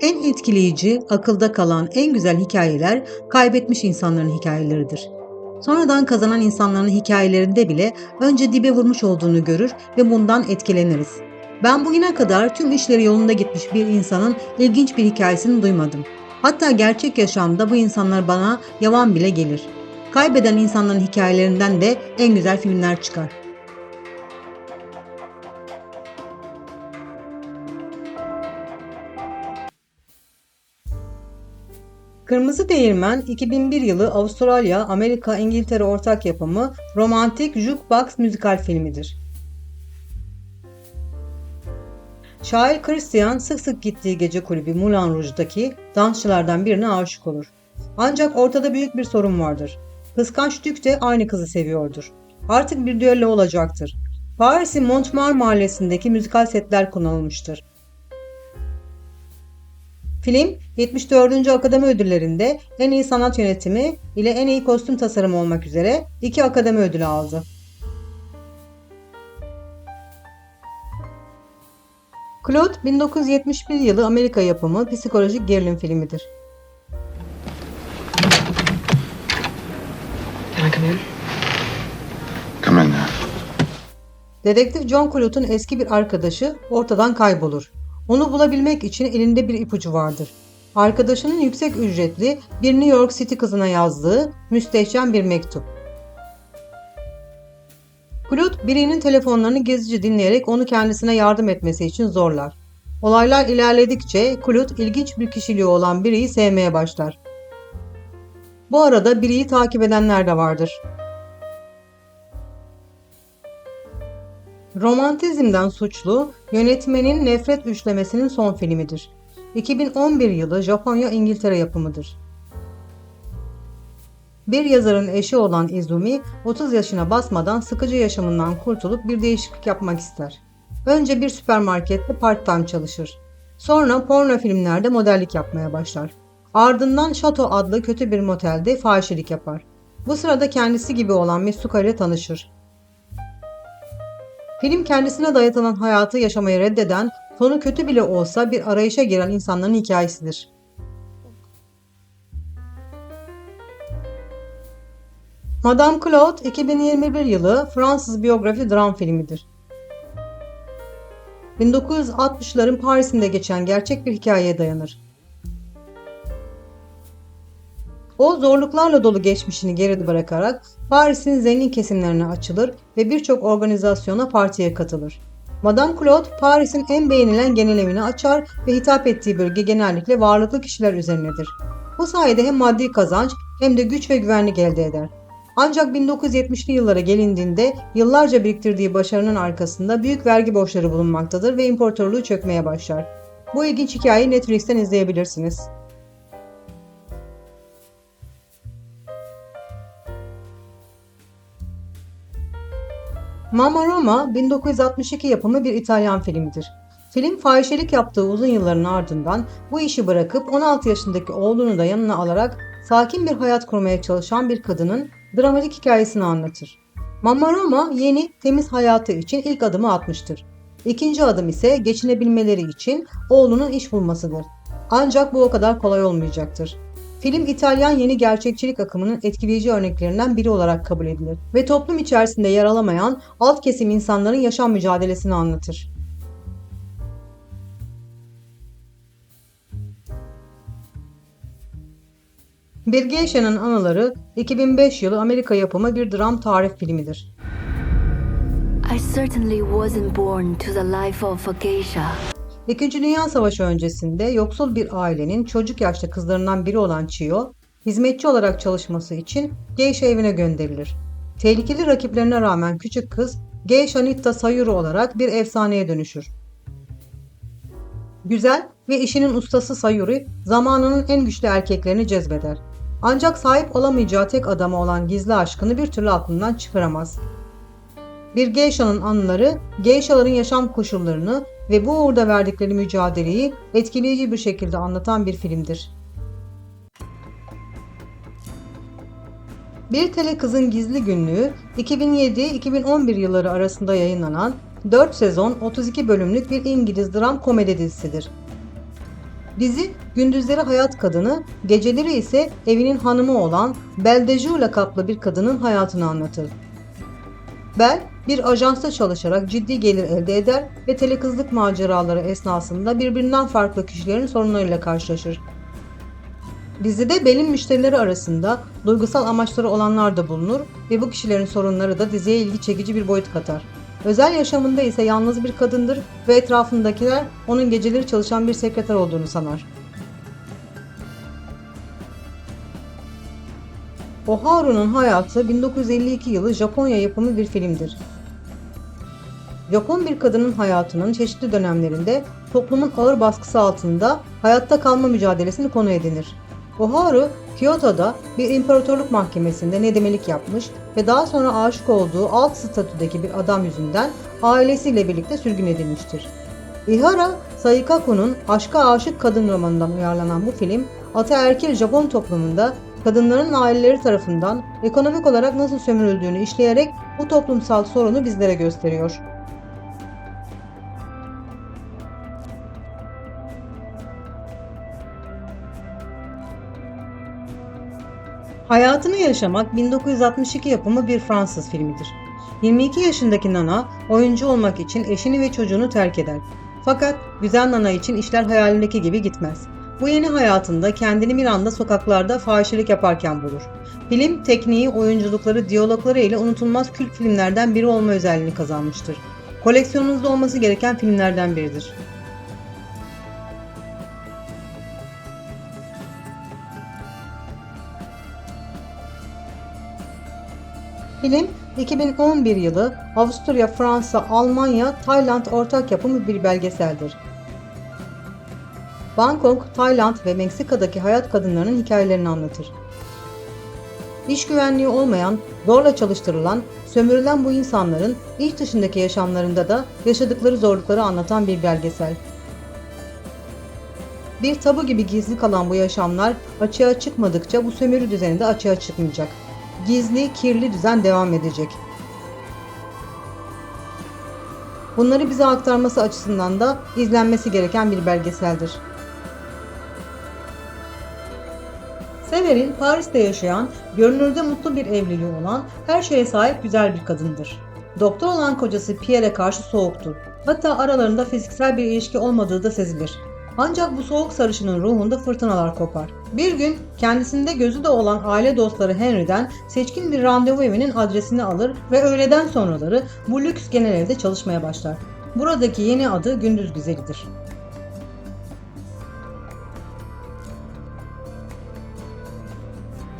En etkileyici, akılda kalan en güzel hikayeler kaybetmiş insanların hikayeleridir. Sonradan kazanan insanların hikayelerinde bile önce dibe vurmuş olduğunu görür ve bundan etkileniriz. Ben bugüne kadar tüm işleri yolunda gitmiş bir insanın ilginç bir hikayesini duymadım. Hatta gerçek yaşamda bu insanlar bana yavan bile gelir. Kaybeden insanların hikayelerinden de en güzel filmler çıkar. Kırmızı Değirmen 2001 yılı Avustralya, Amerika, İngiltere ortak yapımı romantik jukebox müzikal filmidir. Şair Christian sık sık gittiği gece kulübü Moulin Rouge'daki dansçılardan birine aşık olur. Ancak ortada büyük bir sorun vardır. Kıskanç Dük de aynı kızı seviyordur. Artık bir düello olacaktır. Paris'in Montmartre mahallesindeki müzikal setler kullanılmıştır. Film 74. Akademi Ödülleri'nde en iyi sanat yönetimi ile en iyi kostüm tasarımı olmak üzere iki akademi ödülü aldı. Claude 1971 yılı Amerika yapımı psikolojik gerilim filmidir. Dedektif John Claude'un eski bir arkadaşı ortadan kaybolur. Onu bulabilmek için elinde bir ipucu vardır. Arkadaşının yüksek ücretli bir New York City kızına yazdığı müstehcen bir mektup. Claude birinin telefonlarını gizlice dinleyerek onu kendisine yardım etmesi için zorlar. Olaylar ilerledikçe Claude ilginç bir kişiliği olan biriyi sevmeye başlar. Bu arada biriyi takip edenler de vardır. Romantizmden suçlu, yönetmenin nefret üçlemesinin son filmidir. 2011 yılı Japonya-İngiltere yapımıdır. Bir yazarın eşi olan Izumi, 30 yaşına basmadan sıkıcı yaşamından kurtulup bir değişiklik yapmak ister. Önce bir süpermarkette part-time çalışır. Sonra porno filmlerde modellik yapmaya başlar. Ardından Şato adlı kötü bir motelde fahişelik yapar. Bu sırada kendisi gibi olan Mitsuka ile tanışır. Film kendisine dayatılan hayatı yaşamayı reddeden, sonu kötü bile olsa bir arayışa giren insanların hikayesidir. Madame Claude 2021 yılı Fransız biyografi dram filmidir. 1960'ların Paris'inde geçen gerçek bir hikayeye dayanır. O zorluklarla dolu geçmişini geride bırakarak Paris'in zengin kesimlerine açılır ve birçok organizasyona partiye katılır. Madame Claude, Paris'in en beğenilen genel açar ve hitap ettiği bölge genellikle varlıklı kişiler üzerinedir. Bu sayede hem maddi kazanç hem de güç ve güvenlik elde eder. Ancak 1970'li yıllara gelindiğinde yıllarca biriktirdiği başarının arkasında büyük vergi borçları bulunmaktadır ve imparatorluğu çökmeye başlar. Bu ilginç hikayeyi Netflix'ten izleyebilirsiniz. Mamma Roma 1962 yapımı bir İtalyan filmidir. Film fahişelik yaptığı uzun yılların ardından bu işi bırakıp 16 yaşındaki oğlunu da yanına alarak sakin bir hayat kurmaya çalışan bir kadının dramatik hikayesini anlatır. Mamma Roma yeni, temiz hayatı için ilk adımı atmıştır. İkinci adım ise geçinebilmeleri için oğlunun iş bulmasıdır. Ancak bu o kadar kolay olmayacaktır. Film İtalyan yeni gerçekçilik akımının etkileyici örneklerinden biri olarak kabul edilir ve toplum içerisinde yer alamayan alt kesim insanların yaşam mücadelesini anlatır. Bir Geisha'nın Anıları 2005 yılı Amerika yapımı bir dram tarih filmidir. I certainly wasn't born to the life of a geisha. İkinci Dünya Savaşı öncesinde yoksul bir ailenin çocuk yaşta kızlarından biri olan Chio, hizmetçi olarak çalışması için Geisha evine gönderilir. Tehlikeli rakiplerine rağmen küçük kız Geisha Nitta Sayuru olarak bir efsaneye dönüşür. Güzel ve işinin ustası Sayuri zamanının en güçlü erkeklerini cezbeder. Ancak sahip olamayacağı tek adama olan gizli aşkını bir türlü aklından çıkaramaz. Bir geisha'nın anıları, geishaların yaşam koşullarını ve bu uğurda verdikleri mücadeleyi etkileyici bir şekilde anlatan bir filmdir. Bir Tele Kızın Gizli Günlüğü 2007-2011 yılları arasında yayınlanan 4 sezon 32 bölümlük bir İngiliz dram komedi dizisidir. Dizi gündüzleri hayat kadını, geceleri ise evinin hanımı olan Beldeju lakaplı bir kadının hayatını anlatır. Bel bir ajansta çalışarak ciddi gelir elde eder ve telekızlık maceraları esnasında birbirinden farklı kişilerin sorunlarıyla karşılaşır. Dizide Bel'in müşterileri arasında duygusal amaçları olanlar da bulunur ve bu kişilerin sorunları da diziye ilgi çekici bir boyut katar. Özel yaşamında ise yalnız bir kadındır ve etrafındakiler onun geceleri çalışan bir sekreter olduğunu sanar. Oharu'nun hayatı 1952 yılı Japonya yapımı bir filmdir. Japon bir kadının hayatının çeşitli dönemlerinde toplumun ağır baskısı altında hayatta kalma mücadelesini konu edinir. Oharu, Kyoto'da bir imparatorluk mahkemesinde nedemelik yapmış ve daha sonra aşık olduğu alt statüdeki bir adam yüzünden ailesiyle birlikte sürgün edilmiştir. Ihara Saikaku'nun Aşka Aşık Kadın romanından uyarlanan bu film, ataerkil Japon toplumunda kadınların aileleri tarafından ekonomik olarak nasıl sömürüldüğünü işleyerek bu toplumsal sorunu bizlere gösteriyor. Hayatını Yaşamak 1962 yapımı bir Fransız filmidir. 22 yaşındaki Nana oyuncu olmak için eşini ve çocuğunu terk eder. Fakat güzel Nana için işler hayalindeki gibi gitmez. Bu yeni hayatında kendini bir anda sokaklarda fahişelik yaparken bulur. Film tekniği, oyunculukları, diyalogları ile unutulmaz kült filmlerden biri olma özelliğini kazanmıştır. Koleksiyonunuzda olması gereken filmlerden biridir. Film 2011 yılı Avusturya, Fransa, Almanya, Tayland ortak yapımı bir belgeseldir. Bangkok, Tayland ve Meksika'daki hayat kadınlarının hikayelerini anlatır. İş güvenliği olmayan, zorla çalıştırılan, sömürülen bu insanların iş dışındaki yaşamlarında da yaşadıkları zorlukları anlatan bir belgesel. Bir tabu gibi gizli kalan bu yaşamlar açığa çıkmadıkça bu sömürü düzeni de açığa çıkmayacak. Gizli, kirli düzen devam edecek. Bunları bize aktarması açısından da izlenmesi gereken bir belgeseldir. Sever'in Paris'te yaşayan, görünürde mutlu bir evliliği olan, her şeye sahip güzel bir kadındır. Doktor olan kocası Pierre'e karşı soğuktur. Hatta aralarında fiziksel bir ilişki olmadığı da sezilir. Ancak bu soğuk sarışının ruhunda fırtınalar kopar. Bir gün kendisinde gözü de olan aile dostları Henry'den seçkin bir randevu evinin adresini alır ve öğleden sonraları bu lüks genel evde çalışmaya başlar. Buradaki yeni adı Gündüz Güzelidir.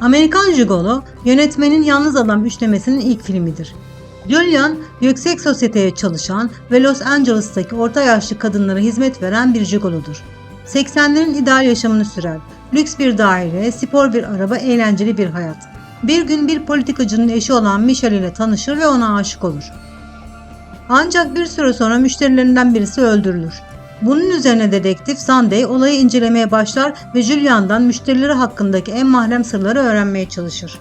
Amerikan Gigolo, yönetmenin Yalnız Adam üçlemesinin ilk filmidir. Julian, yüksek sosyeteye çalışan ve Los Angeles'taki orta yaşlı kadınlara hizmet veren bir gigolodur. 80'lerin ideal yaşamını sürer. Lüks bir daire, spor bir araba, eğlenceli bir hayat. Bir gün bir politikacının eşi olan Michelle ile tanışır ve ona aşık olur. Ancak bir süre sonra müşterilerinden birisi öldürülür. Bunun üzerine dedektif Sunday olayı incelemeye başlar ve Julian'dan müşterileri hakkındaki en mahrem sırları öğrenmeye çalışır.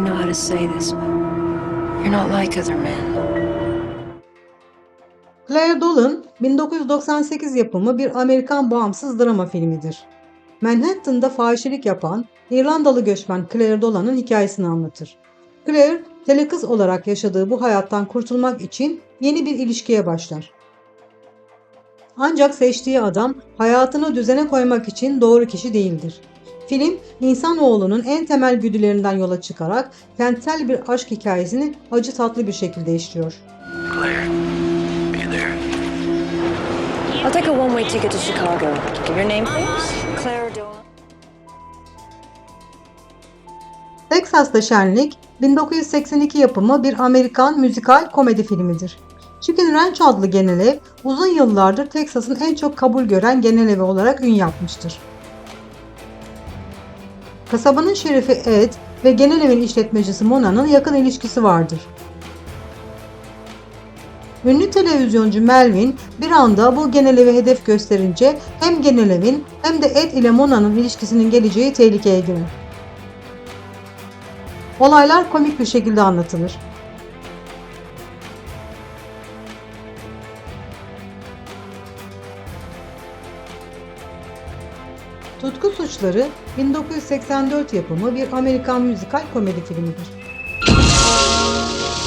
Know how to say this, but you're not like other men. Claire Dolan 1998 yapımı bir Amerikan bağımsız drama filmidir. Manhattan'da fahişelik yapan İrlandalı göçmen Claire Dolan'ın hikayesini anlatır. Claire, telekız olarak yaşadığı bu hayattan kurtulmak için yeni bir ilişkiye başlar. Ancak seçtiği adam hayatını düzene koymak için doğru kişi değildir. Film, insanoğlunun en temel güdülerinden yola çıkarak kentsel bir aşk hikayesini acı tatlı bir şekilde işliyor. Claire, be there. I'll take a one-way ticket to Chicago. Your name, please? Claire Dolan. Texas'ta Şenlik 1982 yapımı bir Amerikan müzikal komedi filmidir. Chicken Ranch adlı genel ev uzun yıllardır Texas'ın en çok kabul gören genel evi olarak ün yapmıştır. Kasabanın şerifi Ed ve genel evin işletmecisi Mona'nın yakın ilişkisi vardır. Ünlü televizyoncu Melvin bir anda bu genelevi hedef gösterince hem genelevin hem de Ed ile Mona'nın ilişkisinin geleceği tehlikeye girer. Olaylar komik bir şekilde anlatılır. Tutku Suçları 1984 yapımı bir Amerikan müzikal komedi filmidir.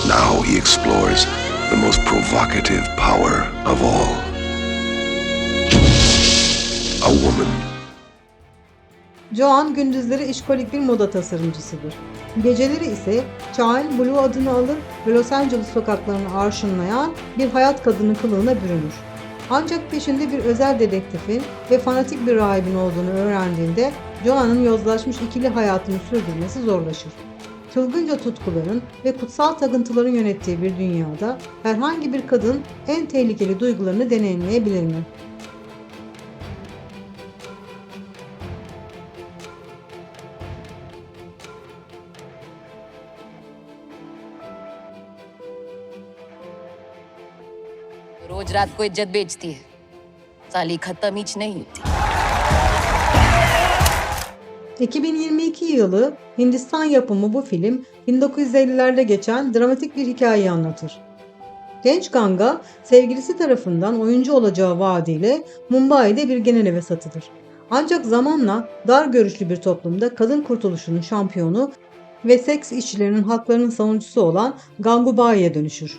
Now he explores the most provocative power of all. A woman. Joan gündüzleri işkolik bir moda tasarımcısıdır. Geceleri ise Shine Blue adını alır ve Los Angeles sokaklarını arşınlayan bir hayat kadını kılığına bürünür. Ancak peşinde bir özel dedektifin ve fanatik bir rahibin olduğunu öğrendiğinde Joan'ın yozlaşmış ikili hayatını sürdürmesi zorlaşır. Çılgınca tutkuların ve kutsal takıntıların yönettiği bir dünyada herhangi bir kadın en tehlikeli duygularını deneyimleyebilir mi? रोज रात को इज्जत बेचती है साली खत्म ही नहीं होती 2022 yılı Hindistan yapımı bu film 1950'lerde geçen dramatik bir hikayeyi anlatır. Genç Ganga sevgilisi tarafından oyuncu olacağı vaadiyle Mumbai'de bir geneleve satılır. Ancak zamanla dar görüşlü bir toplumda kadın kurtuluşunun şampiyonu ve seks işçilerinin haklarının savunucusu olan Gangubai'ye dönüşür.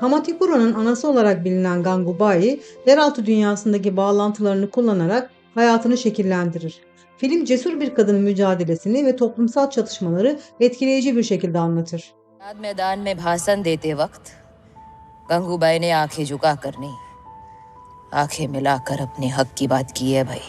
Kamatikura'nın anası olarak bilinen Gangubai, yeraltı dünyasındaki bağlantılarını kullanarak hayatını şekillendirir. Film cesur bir kadının mücadelesini ve toplumsal çatışmaları etkileyici bir şekilde anlatır. Azad मैदान में भाषण देते वक्त गंगूबाई ने आंखें झुका कर नहीं आंखें मिलाकर अपने हक की बात की है भाई